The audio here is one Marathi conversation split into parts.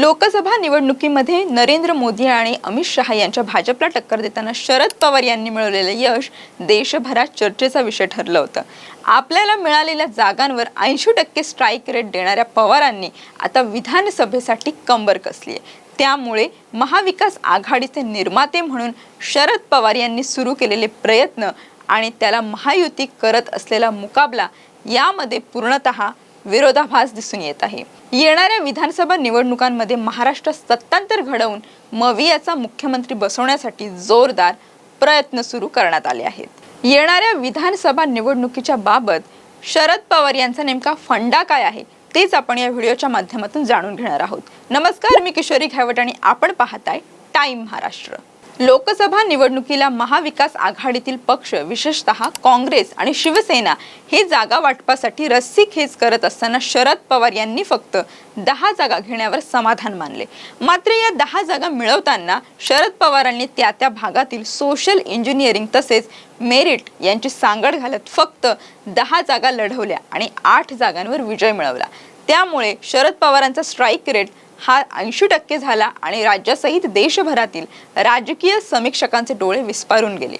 लोकसभा निवडणुकीमध्ये नरेंद्र मोदी आणि अमित शहा यांच्या भाजपला टक्कर देताना शरद पवार यांनी मिळवलेलं यश देशभरात चर्चेचा विषय ठरलं होतं. आपल्याला मिळालेल्या जागांवर ऐंशी टक्के स्ट्राईक रेट देणाऱ्या पवारांनी आता विधानसभेसाठी कंबर कसली आहे. त्यामुळे महाविकास आघाडीचे निर्माते म्हणून शरद पवार यांनी सुरू केलेले प्रयत्न आणि त्याला महायुती करत असलेला मुकाबला यामध्ये पूर्णतः विरोधाभास दिसून येत आहे. येणाऱ्या विधानसभा निवडणुकांमध्ये महाराष्ट्र सत्तांतर घडवून मवियाचा मुख्यमंत्री बसवण्यासाठी जोरदार प्रयत्न सुरू करण्यात आले आहेत. येणाऱ्या विधानसभा निवडणुकीच्या बाबत शरद पवार यांचा नेमका फंडा काय आहे तेच आपण या व्हिडिओच्या माध्यमातून जाणून घेणार आहोत. नमस्कार मी किशोरी घावट आणि आपण पाहताय टाइम महाराष्ट्र. लोकसभा निवडणुकीला महाविकास आघाडीतील पक्ष विशेषतः काँग्रेस आणि शिवसेना हे जागा वाटपासाठी रस्सीखेच करत असताना शरद पवार यांनी फक्त दहा जागा घेण्यावर समाधान मानले. मात्र या दहा जागा मिळवताना शरद पवारांनी त्या त्या भागातील सोशल इंजिनिअरिंग तसेच मेरिट यांची सांगड घालत फक्त दहा जागा लढवल्या आणि आठ जागांवर विजय मिळवला. त्यामुळे शरद पवारांचा स्ट्राईक रेट हा ऐंशी टक्के झाला आणि राज्यासहित देशभरातील राजकीय समीक्षकांचे डोळे विस्पारून गेले.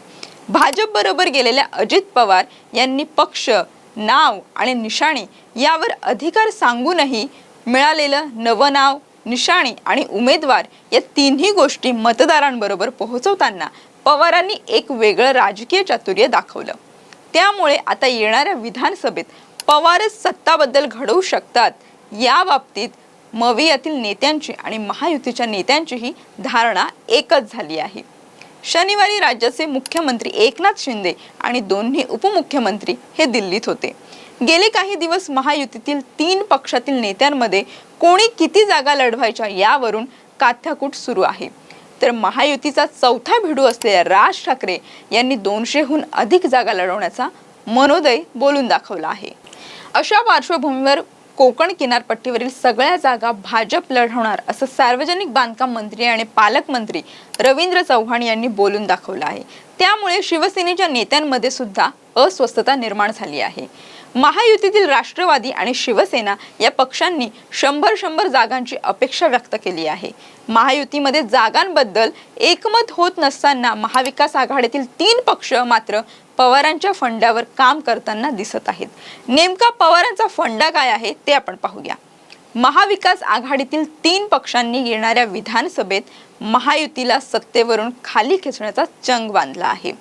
भाजप बरोबर गेलेल्या अजित पवार यांनी पक्ष नाव आणि निशाणी यावर अधिकार सांगूनही मिळालेलं नवं नाव निशाणी आणि उमेदवार या तिन्ही गोष्टी मतदारांबरोबर पोहोचवताना पवारांनी एक वेगळं राजकीय चातुर्य दाखवलं. त्यामुळे आता येणाऱ्या विधानसभेत पवारच सत्ताबद्दल घडवू शकतात या बाबतीत मवियातील नेत्यांची आणि महायुतीच्या नेत्यांचीही धारणा एकच झाली आहे. शनिवारी राज्याचे मुख्यमंत्री एकनाथ शिंदे आणि दोन्ही उपमुख्यमंत्री हे दिल्लीत होते. गेले काही दिवस महायुतीतील तीन पक्षातील नेत्यांमध्ये कोणी किती जागा लढवायच्या यावरून काथ्याकूट सुरू आहे. तर महायुतीचा चौथा भिडू असलेल्या राज ठाकरे यांनी दोनशेहून अधिक जागा लढवण्याचा मनोदय बोलून दाखवला आहे. अशा पार्श्वभूमीवर कोकण किनारपट्टीवरील सगळ्या जागा भाजप लढवणार असं सार्वजनिक बांधकाम मंत्री आणि पालकमंत्री रवींद्र चव्हाण यांनी बोलून दाखवलं आहे. त्यामुळे शिवसेनेच्या नेत्यांमध्ये सुद्धा अस्वस्थता निर्माण झाली आहे. महायुतीतील राष्ट्रवादी आणि शिवसेना या पक्षांनी शंभर शंभर जागांची अपेक्षा व्यक्त केली आहे. महायुतीमध्ये जागांबद्दल एकमत होत नसताना महाविकास आघाडीतील तीन पक्ष मात्र पवारांच्या फंड्यावर काम करताना दिसत आहेत. नेमका पवारांचा फंडा काय आहे ते आपण पाहूया. महाविकास आघाडीतील तीन पक्षांनी येणाऱ्या विधानसभेत महायुतीला सत्तेवरून खाली खेचण्याचा चंग बांधला आहे.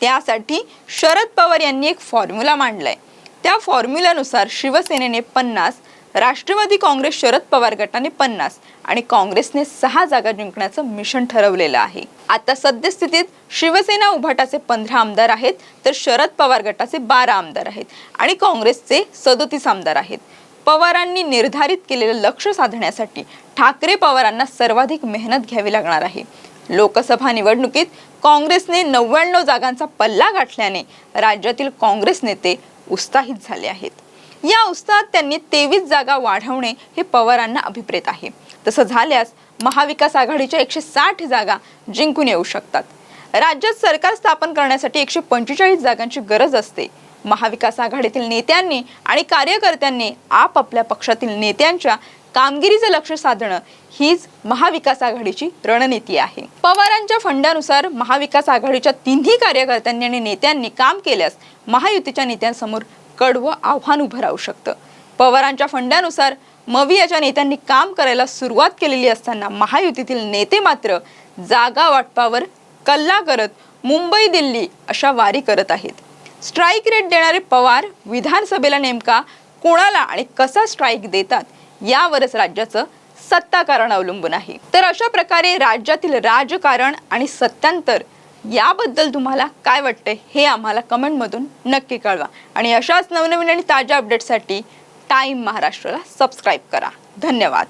त्यासाठी शरद पवार यांनी एक फॉर्म्युला मांडलाय. त्या फॉर्म्युल्यानुसार शिवसेनेने पन्नास राष्ट्रवादी काँग्रेस शरद पवार गटाने पन्नास आणि काँग्रेसने सहा जागा जिंकण्याचं मिशन ठरवलेलं आहे. आता सद्यस्थितीत शिवसेना उभाटाचे पंधरा आमदार आहेत तर शरद पवार गटाचे बारा आमदार आहेत आणि काँग्रेसचे सदोतीस आमदार आहेत. पवारांनी निर्धारित केलेलं लक्ष साधण्यासाठी ठाकरे पवारांना सर्वाधिक मेहनत घ्यावी लागणार आहे. लोकसभा निवडणुकीत काँग्रेसने नव्याण्णव जागांचा पल्ला गाठल्याने राज्यातील काँग्रेस नेते उत्साहित झाले आहेत. या उत्साहात त्यांनी तेवीस जागा वाढवणे हे पवारांना अभिप्रेत आहे. तसं झाल्यास महाविकास आघाडीच्या एकशे साठ जागा जिंकून येऊ शकतात. राज्यात सरकार स्थापन करण्यासाठी एकशे पंचेचाळीस जागांची गरज असते. महाविकास आघाडीतील नेत्यांनी आणि कार्यकर्त्यांनी आपापल्या पक्षातील नेत्यांच्या कामगिरीचं लक्ष साधणं हीच महाविकास आघाडीची रणनीती आहे. पवारांच्या फंडानुसार महाविकास आघाडीच्या तिन्ही कार्यकर्त्यांनी आणि नेत्यांनी काम केल्यास महायुतीच्या नेत्यांसमोर कडवं आव्हान उभं राहू शकतं. पवारांच्या फंडानुसार मवियाच्या नेत्यांनी काम करायला सुरुवात केलेली असताना महायुतीतील नेते मात्र जागा वाटपावर कल्ला करत मुंबई दिल्ली अशा वारी करत आहेत. स्ट्राईक रेट देणारे पवार विधानसभेला नेमका कोणाला आणि कसा स्ट्राईक देतात यावरच राज्याचं सत्ताकारण अवलंबून आहे. तर अशा प्रकारे राज्यातील राजकारण आणि सत्तांतर याबद्दल तुम्हाला काय वाटतंय हे आम्हाला कमेंटमधून नक्की कळवा. आणि अशाच नवनवीन आणि ताज्या अपडेटसाठी टाईम महाराष्ट्राला सबस्क्राईब करा. धन्यवाद.